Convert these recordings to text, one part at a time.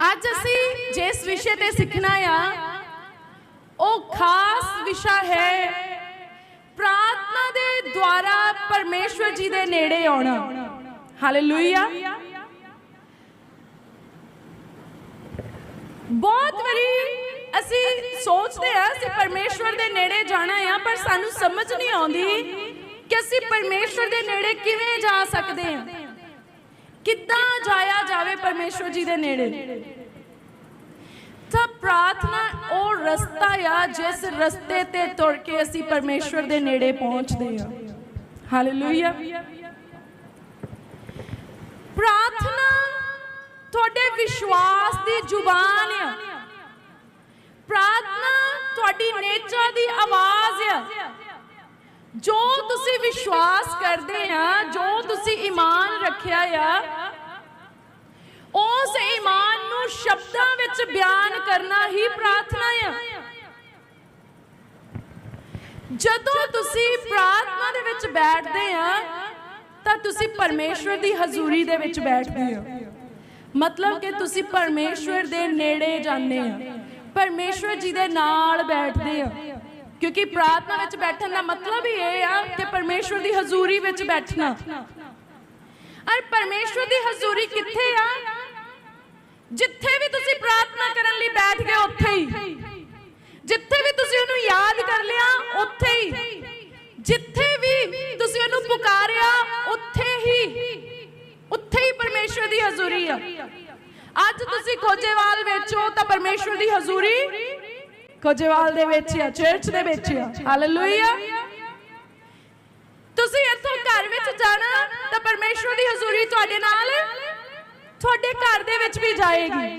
ਅੱਜ ਅਸੀਂ ਜਿਸ ਵਿਸ਼ੇ ਤੇ ਸਿੱਖਣਾ ਆ, ਉਹ ਖਾਸ ਵਿਸ਼ਾ ਹੈ ਪ੍ਰਾਰਥਨਾ ਦੇ ਦੁਆਰਾ ਪਰਮੇਸ਼ਵਰ ਜੀ ਦੇ ਨੇੜੇ ਆਉਣਾ। ਹਾਲੇਲੂਇਆ ਬਹੁਤ ਵਾਰੀ ਅਸੀਂ ਸੋਚਦੇ ਆ ਅਸੀਂ ਪਰਮੇਸ਼ਵਰ ਦੇ ਨੇੜੇ ਜਾਣਾ ਆ, ਪਰ ਸਾਨੂੰ ਸਮਝ ਨਹੀਂ ਆਉਂਦੀ ਕਿ ਅਸੀਂ ਪਰਮੇਸ਼ਵਰ ਦੇ ਨੇੜੇ ਕਿਵੇਂ ਜਾ ਸਕਦੇ ਹਾਂ ਪਰਮੇਸ਼ਵਰ ਜੀ ਦੇ ਨੇੜੇ। ਤਾਂ ਪ੍ਰਾਰਥਨਾ ਉਹ ਰਸਤਾ ਆ, ਜਿਸ ਰਸਤੇ ਤੇ ਤੁਰ ਕੇ ਅਸੀਂ ਪਰਮੇਸ਼ਵਰ ਦੇ ਨੇੜੇ ਪਹੁੰਚਦੇ ਆ। ਹਾਲੇਲੂਇਆ ਪ੍ਰਾਰਥਨਾ ਤੁਹਾਡੇ ਵਿਸ਼ਵਾਸ ਦੀ ਜ਼ੁਬਾਨ ਆ। ਪ੍ਰਾਰਥਨਾ ਤੁਹਾਡੀ ਨੇਚਾ ਦੀ ਆਵਾਜ਼ ਆ। ਜੋ ਤੁਸੀਂ ਵਿਸ਼ਵਾਸ ਕਰਦੇ ਆ, ਜੋ ਤੁਸੀਂ ਈਮਾਨ ਰੱਖਿਆ ਆ ਉਸ ਈਮਾਨ ਨੂੰ ਸ਼ਬਦਾਂ ਵਿੱਚ ਬਿਆਨ ਕਰਨਾ ਹੀ ਪ੍ਰਾਰਥਨਾ ਆ। ਜਦੋਂ ਤੁਸੀਂ ਪ੍ਰਾਰਥਨਾ ਦੇ ਵਿੱਚ ਬੈਠਦੇ ਆ, ਤਾਂ ਤੁਸੀਂ ਪਰਮੇਸ਼ਵਰ ਦੀ ਹਜ਼ੂਰੀ ਦੇ ਵਿੱਚ ਬੈਠਦੇ ਹੋ। ਮਤਲਬ ਕਿ ਤੁਸੀਂ ਪਰਮੇਸ਼ਵਰ ਦੇ ਨੇੜੇ ਜਾਂਦੇ ਆ ਪਰਮੇਸ਼ਵਰ ਜੀ ਦੇ ਨਾਲ ਬੈਠਦੇ ਆ ਕਿਉਂਕਿ ਪ੍ਰਾਰਥਨਾ ਵਿੱਚ ਬੈਠਣ ਦਾ ਮਤਲਬ ਹੀ ਇਹ ਆ ਕਿ ਪਰਮੇਸ਼ਵਰ ਦੀ ਹਜ਼ੂਰੀ ਵਿੱਚ ਬੈਠਣਾ। ਔਰ ਪਰਮੇਸ਼ਵਰ ਦੀ ਹਜ਼ੂਰੀ ਕਿੱਥੇ ਆ? ਜਿੱਥੇ ਵੀ ਤੁਸੀਂ ਪ੍ਰਾਰਥਨਾ ਕਰਨ ਲਈ ਬੈਠ ਗਏ, ਉੱਥੇ ਹੀ। ਜਿੱਥੇ ਵੀ ਤੁਸੀਂ ਉਹਨੂੰ ਯਾਦ ਕਰ ਲਿਆ, ਉੱਥੇ ਹੀ। ਜਿੱਥੇ ਵੀ ਤੁਸੀਂ ਉਹਨੂੰ ਪੁਕਾਰਿਆ, ਉੱਥੇ ਹੀ। ਉੱਥੇ ਹੀ ਪਰਮੇਸ਼ਵਰ ਦੀ ਹਜ਼ੂਰੀ ਆ। ਅੱਜ ਤੁਸੀਂ ਖੋਜੇਵਾਲ ਵਿੱਚ ਹੋ ਤਾਂ ਪਰਮੇਸ਼ਵਰ ਦੀ ਹਜ਼ੂਰੀ। ਖੋਜੇਵਾਲ ਦੇ ਵਿੱਚ ਆ, ਚਰਚ ਦੇ ਵਿੱਚ ਆ। ਹਾਲੇਲੂਇਆ ਤੁਸੀਂ ਇੱਥੋਂ ਘਰ ਵਿੱਚ ਜਾਣਾ, ਤਾਂ ਪਰਮੇਸ਼ਵਰ ਦੀ ਹਜ਼ੂਰੀ ਤੁਹਾਡੇ ਨਾਲ ਤੁਹਾਡੇ ਘਰ ਦੇ ਵਿੱਚ ਵੀ ਜਾਏਗੀ।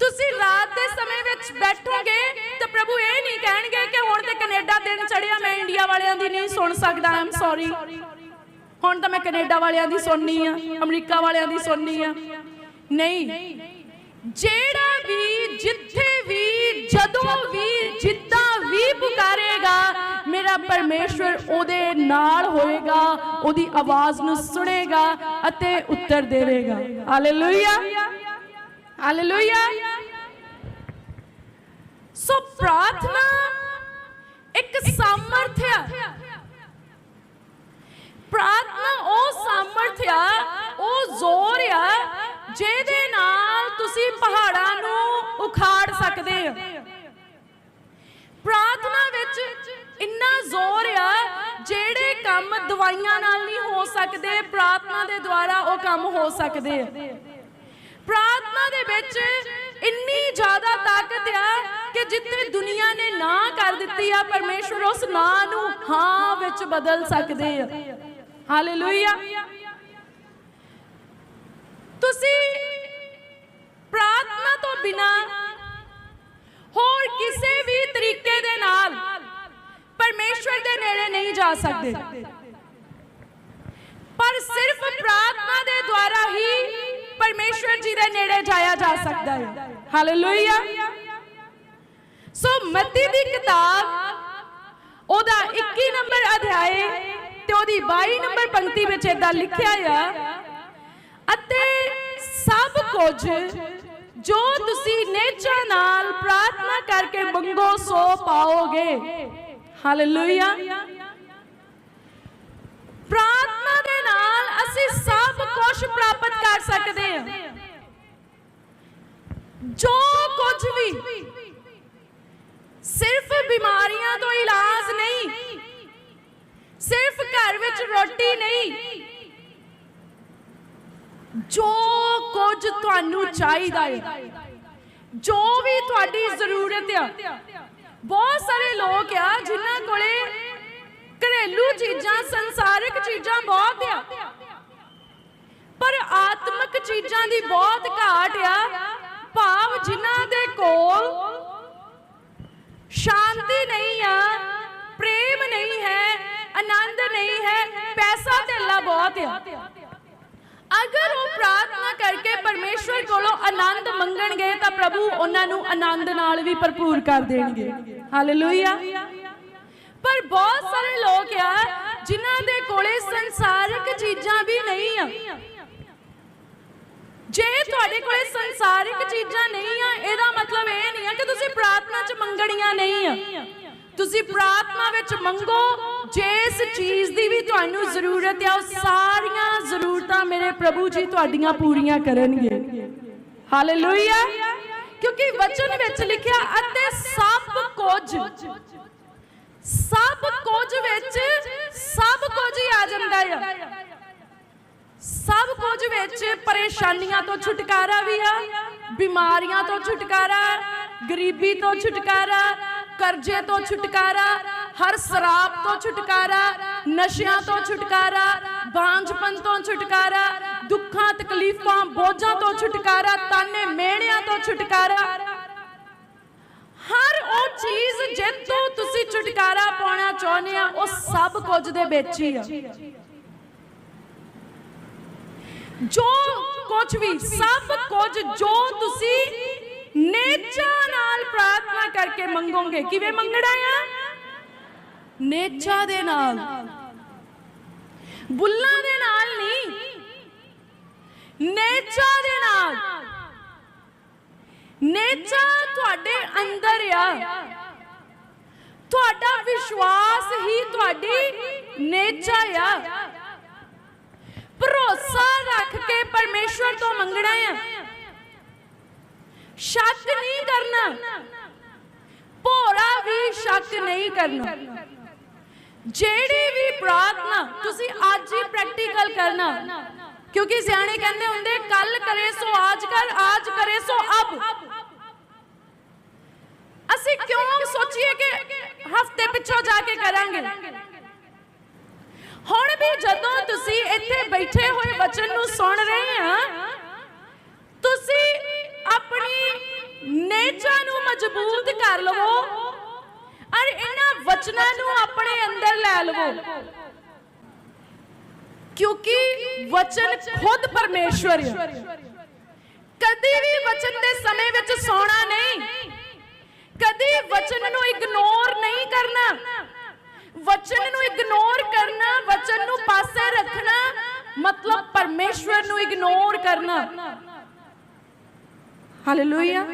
ਤੁਸੀਂ ਰਾਤ ਦੇ ਸਮੇਂ ਵਿੱਚ ਬੈਠੋਗੇ ਤਾਂ ਪ੍ਰਭੂ ਇਹ ਨਹੀਂ ਕਹਿਣਗੇ ਕਿ ਹੁਣ ਤੇ ਕੈਨੇਡਾ ਦਿਨ ਚੜਿਆ, ਮੈਂ ਇੰਡੀਆ ਵਾਲਿਆਂ ਦੀ ਨਹੀਂ ਸੁਣ ਸਕਦਾ ਆਮ ਸੌਰੀ ਹੁਣ ਤਾਂ ਮੈਂ ਕੈਨੇਡਾ ਵਾਲਿਆਂ ਦੀ ਸੁਣਨੀ ਆ, ਅਮਰੀਕਾ ਵਾਲਿਆਂ ਦੀ ਸੁਣਨੀ ਆ। ਨਹੀਂ। ਜਿਹੜਾ ਵੀ, ਜਿੱਥੇ ਵੀ, ਜਦੋਂ ਵੀ, ਜਿੱਦਾਂ ਵੀ ਪੁਕਾਰੇਗਾ, ਮੇਰਾ ਪਰਮੇਸ਼ਵਰ ਉਹਦੇ ਨਾਲ ਹੋਏਗਾ, ਉਹਦੀ ਆਵਾਜ਼ ਨੂੰ ਸੁਣੇਗਾ ਅਤੇ ਉੱਤਰ ਦੇਵੇਗਾ। ਹਾਲੇਲੂਇਆ ਹਾਲੇਲੂਇਆ ਸੋ ਪ੍ਰਾਰਥਨਾ ਇੱਕ ਸਾਮਰਥ ਆ। ਪ੍ਰਾਰਥਨਾ ਉਹ ਸਾਮਰਥ ਆ, ਉਹ ਜ਼ੋਰ ਆ, ਜਿਹਦੇ ਨਾਲ ਤੁਸੀਂ ਪਹਾੜਾਂ ਨੂੰ ਉਖਾੜ ਸਕਦੇ ਹੋ ਪ੍ਰਾਰਥਨਾ ਵਿੱਚ ਇੰਨਾ ਜ਼ੋਰ ਆ, ਜਿਹੜੇ ਕੰਮ ਦਵਾਈਆਂ ਨਾਲ ਨਹੀਂ ਹੋ ਸਕਦੇ, ਪ੍ਰਾਰਥਨਾ ਦੇ ਦੁਆਰਾ ਉਹ ਕੰਮ ਹੋ ਸਕਦੇ ਆ। ਪ੍ਰਾਰਥਨਾ ਦੇ ਵਿੱਚ ਇੰਨੀ ਜ਼ਿਆਦਾ ਤਾਕਤ ਆ ਕਿ ਜਿੱਥੇ ਦੁਨੀਆ ਨੇ ਨਾ ਕਰ ਦਿੱਤੀ ਆ, ਪਰਮੇਸ਼ਵਰ ਉਸ ਨਾ ਨੂੰ ਹਾਂ ਵਿੱਚ ਬਦਲ ਸਕਦੇ ਆ। ਹਾਲੇਲੂਇਆ ਤੁਸੀਂ ਪ੍ਰਾਰਥਨਾ ਤੋਂ ਬਿਨਾ ਹੋਰ ਕਿਸੇ ਵੀ ਤਰੀਕੇ ਦੇ ਨਾਲ ਪਰਮੇਸ਼ਵਰ ਦੇ ਨੇੜੇ ਸਕਦੇ। ਪਰ ਸਿਰਫ ਪ੍ਰਾਰਥਨਾ ਦੇ ਦੁਆਰਾ ਹੀ ਪਰਮੇਸ਼ਵਰ ਜੀ ਦੇ ਨੇੜੇ ਜਾਇਆ ਜਾ ਸਕਦਾ ਹੈ। ਹਾਲੇਲੂਇਆ ਸੋ ਮਤੀ ਦੀ ਕਿਤਾਬ, ਉਹਦਾ 21 ਨੰਬਰ ਅਧਿਆਏ ਤੇ ਉਹਦੀ 22 ਨੰਬਰ ਪੰਕਤੀ ਵਿੱਚ ਇਦਾਂ ਲਿਖਿਆ ਆ, ਅਤੇ ਸਭ ਕੁਝ ਜੋ ਤੁਸੀਂ ਨੇਚਾ ਨਾਲ ਪ੍ਰਾਰਥਨਾ ਕਰਕੇ ਮੰਗੋ, ਸੋ ਪਾਓਗੇ। ਹਾਲੇਲੂਇਆ ਪ੍ਰਾਰਥਨਾ ਦੇ ਨਾਲ ਅਸੀਂ ਸਭ ਕੁਝ ਪ੍ਰਾਪਤ ਕਰ ਸਕਦੇ ਹਾਂ। ਜੋ ਕੁਝ ਵੀ ਸਿਰਫ ਬਿਮਾਰੀਆਂ ਤੋਂ ਇਲਾਜ ਨਹੀਂ, ਸਿਰਫ ਘਰ ਵਿੱਚ ਰੋਟੀ ਨਹੀਂ, ਜੋ ਕੁਝ ਤੁਹਾਨੂੰ ਚਾਹੀਦਾ ਹੈ, ਜੋ ਵੀ ਤੁਹਾਡੀ ਜ਼ਰੂਰਤ ਆ। ਬਹੁਤ ਸਾਰੇ ਲੋਕ ਆ ਜਿਨ੍ਹਾਂ ਕੋਲੇ ਘਰੇਲੂ ਚੀਜ਼ਾਂ ਸੰਸਾਰਿਕ ਚੀਜ਼ਾਂ ਬਹੁਤ ਆ। ਪਰ ਆਤਮਿਕ ਚੀਜ਼ਾਂ ਦੀ ਬਹੁਤ ਘਾਟ ਆ। ਭਾਵ ਜਿਨ੍ਹਾਂ ਦੇ ਕੋਲ ਸ਼ਾਂਤੀ ਨਹੀਂ ਆ, ਪ੍ਰੇਮ ਨਹੀਂ ਹੈ, ਆਨੰਦ ਨਹੀਂ ਹੈ, ਪੈਸਾ ਧੇਲਾ ਬਹੁਤ ਆ। ਅਗਰ ਉਹ ਪ੍ਰਾਰਥਨਾ ਕਰਕੇ ਪਰਮੇਸ਼ਵਰ ਕੋਲੋਂ ਆਨੰਦ ਮੰਗਣਗੇ ਤਾਂ ਪ੍ਰਭੂ ਉਹਨਾਂ ਨੂੰ ਆਨੰਦ ਨਾਲ ਵੀ ਭਰਪੂਰ ਕਰ ਦੇਣਗੇ। ਹਾਲੇਲੂਇਆ ਪਰ ਬਹੁਤ ਸਾਰੇ ਲੋਕ ਆ ਜਿਨ੍ਹਾਂ ਦੇ ਕੋਲੇ ਸੰਸਾਰਿਕ ਚੀਜ਼ਾਂ ਵੀ ਨਹੀਂ ਆ। ਜੇ ਤੁਹਾਡੇ ਕੋਲੇ ਸੰਸਾਰਿਕ ਚੀਜ਼ਾਂ ਨਹੀਂ ਆ, ਇਹਦਾ ਮਤਲਬ ਇਹ ਨਹੀਂ ਆ ਕਿ ਤੁਸੀਂ ਪ੍ਰਾਰਥਨਾ 'ਚ ਮੰਗਣੀਆਂ ਨਹੀਂ ਆ। ਤੁਸੀਂ ਪ੍ਰਾਰਥਨਾ ਵਿੱਚ ਮੰਗੋ ਜਿਸ ਚੀਜ਼ ਦੀ ਵੀ ਤੁਹਾਨੂੰ ਜ਼ਰੂਰਤ ਹੈ ਉਹ ਸਾਰੀਆਂ ਜ਼ਰੂਰਤਾਂ ਮੇਰੇ ਪ੍ਰਭੂ ਜੀ ਤੁਹਾਡੀਆਂ ਪੂਰੀਆਂ ਕਰਨਗੇ। ਹਾਲੇਲੂਇਆ ਕਿਉਂਕਿ ਵਚਨ ਵਿੱਚ ਲਿਖਿਆ, ਅਤੇ ਸਭ ਕੁਝ ਸਭ ਕੁਝ ਵਿੱਚ ਸਭ ਕੁਝ ਹੀ ਆ ਜਾਂਦਾ ਆ। ਸਭ ਕੁਝ ਵਿੱਚ ਪਰੇਸ਼ਾਨੀਆਂ ਤੋਂ ਛੁਟਕਾਰਾ ਵੀ ਆ, ਬਿਮਾਰੀਆਂ ਤੋਂ ਛੁਟਕਾਰਾ, ਗਰੀਬੀ ਤੋਂ ਛੁਟਕਾਰਾ, ਕਰਜ਼ੇ ਤੋਂ ਛੁਟਕਾਰਾ, ਹਰ ਸ਼ਰਾਬ ਤੋਂ ਛੁਟਕਾਰਾ, ਨਸ਼ਿਆਂ ਤੋਂ ਛੁਟਕਾਰਾ, ਬਾਂਝਪਨ ਤੋਂ ਛੁਟਕਾਰਾ, ਦੁੱਖਾਂ ਤਕਲੀਫਾਂ ਬੋਝਾਂ ਤੋਂ ਛੁਟਕਾਰਾ ਤਾਨੇ ਮਿਹਣਿਆਂ ਤੋਂ ਛੁਟਕਾਰਾ ਹਰ ਉਹ ਚੀਜ਼ ਜਿੱਤੋਂ ਤੁਸੀਂ ਛੁਟਕਾਰਾ ਪਾਉਣਾ ਚਾਹੁੰਦੇ ਆ, ਉਹ ਸਭ ਕੁਝ ਦੇ ਵਿੱਚ ਹੀ ਆ। ਜੋ ਕੁਝ ਵੀ, ਸਭ ਕੁਝ ਜੋ ਤੁਸੀਂ ਨੇਚਾ ਨਾਲ ਪ੍ਰਾਰਥਨਾ ਕਰਕੇ ਮੰਗੋਗੇ, ਕਿਵੇਂ ਮੰਗਣਾ ਆ? ਨੇਚਾ ਦੇ ਨਾਲ। ਬੁੱਲਾਂ ਦੇ ਨਾਲ ਨਹੀਂ, ਨੇਚਾ ਦੇ ਨਾਲ। ਨੇਚਾ ਤੁਹਾਡੇ ਅੰਦਰ ਆ। ਤੁਹਾਡਾ ਵਿਸ਼ਵਾਸ ਹੀ ਤੁਹਾਡੀ ਨੇਚਾ ਆ। ਭਰੋਸਾ ਰੱਖ ਕੇ ਪਰਮੇਸ਼ਵਰ ਤੋਂ ਮੰਗਣਾ ਆ। ਸ਼ੱਕ ਨਹੀਂ ਕਰਨਾ। ਭੋਰਾ ਵੀ ਸ਼ੱਕ ਨਹੀਂ ਕਰਨਾ। ਜਿਹੜੀ ਵੀ ਪ੍ਰਾਰਥਨਾ ਤੁਸੀਂ ਅੱਜ ਹੀ ਪ੍ਰੈਕਟੀਕਲ ਕਰਨਾ। ਕਿਉਂਕਿ ਸਿਆਣੇ ਕਹਿੰਦੇ ਹੁੰਦੇ ਕੱਲ ਕਰੇ ਸੋ, ਆਜ ਕਰ, ਆਜ ਕਰੇ ਸੋ, ਅਬ। ਅਸੀਂ ਕਿਉਂ ਸੋਚੀਏ ਕਿ ਹਫ਼ਤੇ ਪਿੱਛੋਂ ਜਾ ਕੇ ਕਰਾਂਗੇ? ਹੁਣ ਵੀ ਜਦੋਂ ਤੁਸੀਂ ਇੱਥੇ ਬੈਠੇ ਹੋਏ ਵਚਨ ਨੂੰ ਸੁਣ ਰਹੇ ਆ, ਤੁਸੀਂ ਆਪਣੀ ਨੇਚਾ ਨੂੰ ਮਜ਼ਬੂਤ ਕਰ ਲਵੋ ਔਰ ਇਹਨਾਂ ਵਚਨਾਂ ਨੂੰ ਆਪਣੇ ਅੰਦਰ ਲੈ ਲਵੋ। ਕਿਉਂਕਿ ਵਚਨ ਖੁਦ ਪਰਮੇਸ਼ਵਰ ਹੈ ਕਦੀ ਵੀ ਵਚਨ ਦੇ ਸਮੇਂ ਵਿੱਚ ਸੌਣਾ ਨਹੀਂ। ਕਦੀ ਵਚਨ ਨੂੰ ਇਗਨੋਰ ਨਹੀਂ ਕਰਨਾ। ਵਚਨ ਨੂੰ ਇਗਨੋਰ ਕਰਨਾ ਵਚਨ ਨੂੰ ਪਾਸੇ ਰੱਖਣਾ ਮਤਲਬ ਪਰਮੇਸ਼ਵਰ ਨੂੰ ਇਗਨੋਰ ਕਰਨਾ। ਹਾਲੇਲੂਇਆ